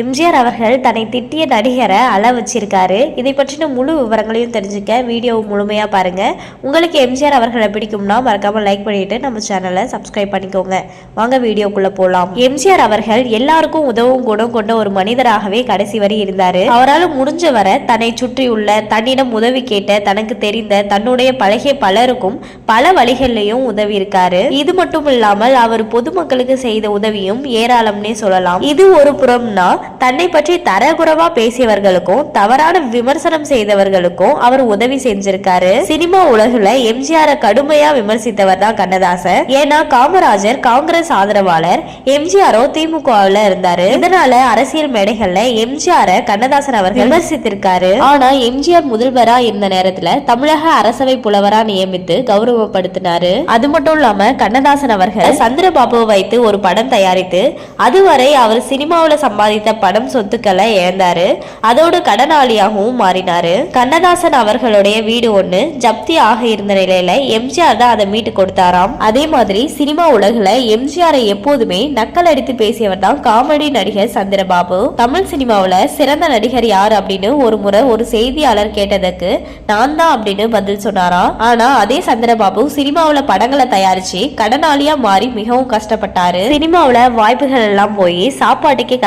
எம்ஜிஆர் அவர்கள் தன்னை திட்டிய நடிகரை அள வச்சிருக்காரு. இதை பற்றின முழு விவரங்களையும் தெரிஞ்சுக்க வீடியோ முழுமையாக பாருங்க. உங்களுக்கு எம்ஜிஆர் அவர்களை பிடிக்கும்னா மறக்காம லைக் பண்ணிட்டு நம்ம சேனலை சப்ஸ்கிரைப் பண்ணிக்கோங்க. வாங்க வீடியோக்குள்ள போலாம். எம்ஜிஆர் அவர்கள் எல்லாருக்கும் உதவும் குணம் கொண்ட ஒரு மனிதராகவே கடைசி வரை இருந்தார். அவரால் முடிஞ்ச வரை தன்னை சுற்றியுள்ள தன்னிடம் உதவி கேட்ட தனக்கு தெரிந்த தன்னுடைய பழகிய பலருக்கும் பல வழிகள்லையும் உதவி இருக்காரு இது மட்டும் இல்லாமல் அவர் பொதுமக்களுக்கு செய்த உதவியும் ஏராளம்னே சொல்லலாம். இது ஒரு புறம்னா தன்னை பற்றி தரகுறவா பேசியவர்களுக்கும் தவறான விமர்சனம் செய்தவர்களுக்கும் அவர் உதவி செஞ்சிருக்காரு. சினிமா உலகுல எம்ஜிஆரை கடுமையா விமர்சித்தவர் தான் கண்ணதாசன். ஏன்னா காமராஜர் காங்கிரஸ் ஆதரவாளர் எம்ஜிஆரோ திமுகவில் இருந்தாரு. இதனால அரசியல் மேடைகள்ல எம்ஜிஆரை கண்ணதாசன் அவர்கள் விமர்சித்திருக்காரு. ஆனா எம்ஜிஆர் முதல்வரா இருந்த நேரத்துல தமிழக அரசவை புலவரா நியமித்து கௌரவப்படுத்தினாரு. அது மட்டும் இல்லாம கண்ணதாசன் அவர்கள் சந்திரபாபு வைத்து ஒரு படம் தயாரித்து அதுவரை அவர் சினிமாவுல சம்பாதித்த படம் சொத்துக்களை இழந்தாரு. அதோடு கடனாளியாகவும் மாறினாரு. கண்ணதாசன் அவர்களுடைய வீடு ஒண்ணு ஜப்தி ஆக இருந்த நிலையில எம்ஜிஆர் தான் அதை மீட்டு கொடுத்தாராம். அதே மாதிரி சினிமா உலகில் எம்ஜிஆரை எப்போதுமே நக்கல் அடித்து பேசியவர் தான் காமெடி நடிகர் சந்திரபாபு. தமிழ் சினிமாவுல சிறந்த நடிகர் யார் அப்படின்னு ஒரு முறை ஒரு செய்தியாளர் கேட்டதுக்கு நான் தான் அப்படின்னு பதில் சொன்னாராம் ஆனா அதே சந்திரபாபு சினிமாவுல படங்களை தயாரிச்சு கடனாளியா மாறி மிகவும் கஷ்டப்பட்டாரு. சினிமாவுல வாய்ப்புகள் எல்லாம் போய் சாப்பாட்டுக்கே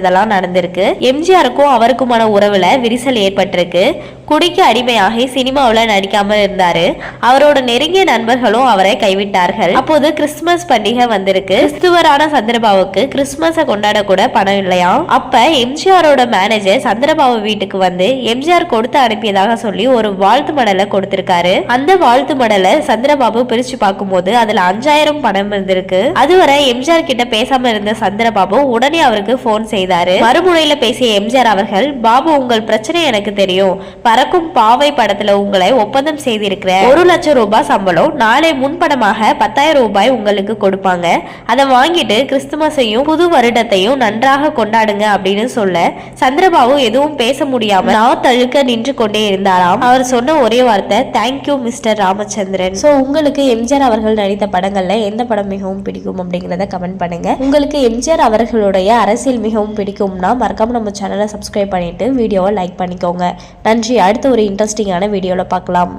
கஷ்டப்பட்டதெல்லாம் நடந்திருக்கு. எம்ஜிஆருக்கும் அவருக்குமான உறவுல விரிசல் ஏற்பட்டிருக்கு. குடிக்கு அடிமையாகி சினிமாவுல நடிக்காம இருந்தாரு. அவரோட நெருங்கிய நண்பர்களும் அவரை கைவிட்டார்கள். அப்போது கிறிஸ்துமஸ் பண்டிகை வந்திருக்கு. கிறிஸ்துவரான சந்திரபாபுக்கு கிறிஸ்துமஸை கொண்டாட கூட பணம் இல்லையா? அப்ப எம்ஜிஆரோட மேனேஜர் சந்திரபாபு வீட்டுக்கு வந்து எம்ஜிஆர் கொடுத்து அனுப்பியதாக சொல்லி ஒரு வாழ்த்து மடலை கொடுத்திருக்காரு. அந்த வாழ்த்து மடலை சந்திரபாபு பிரிச்சு பார்க்கும்போது அதுல அஞ்சாயிரம் பணம் இருந்திருக்கு. அதுவரை எம்ஜிஆர் கிட்ட பேசாம இருந்த சந்திரபாபு உடனே அவருக்கு போன் செய்தாரு. மறுமுனையில பேசிய எம்ஜிஆர் அவர்கள் பாபு உங்கள் பிரச்சனை எனக்கு தெரியும். பறக்கும் பாவை படத்துல உங்களை ஒப்பந்தம் செய்திருக்கிற ஒரு லட்சம் ரூபாய் சம்பளம் நாளை முன்பணமாக பத்தாயிரம் ரூபாய் உங்களுக்கு கொடுப்பாங்க. அதை வாங்கிட்டு கிறிஸ்துமஸையும் புது வருடத்தையும் நன்றாக கொண்டாடுங்க அப்படின்னு சொல்ல சந்திரபாபு எதுவும் பேச முடியாம நான் தழுக்க நின்று கொண்டே இருந்தாராம். அவர் சொன்ன ஒரே வார்த்தை தேங்க்யூ மிஸ்டர் ராமச்சந்திரன். ஸோ உங்களுக்கு எம்ஜிஆர் அவர்கள் நடித்த படங்கள்ல எந்த படம் மிகவும் பிடிக்கும் அப்படிங்கிறத கமெண்ட் பண்ணுங்க. உங்களுக்கு எம்ஜிஆர் அவர்களுடைய அரசியல் மிகவும் பிடிக்கும்னா மறக்காம நம்ம சேனலை சப்ஸ்கிரைப் பண்ணிட்டு வீடியோவை லைக் பண்ணிக்கோங்க. நன்றி அடுத்த ஒரு இன்ட்ரெஸ்டிங்கான வீடியோவில் பார்க்கலாம்.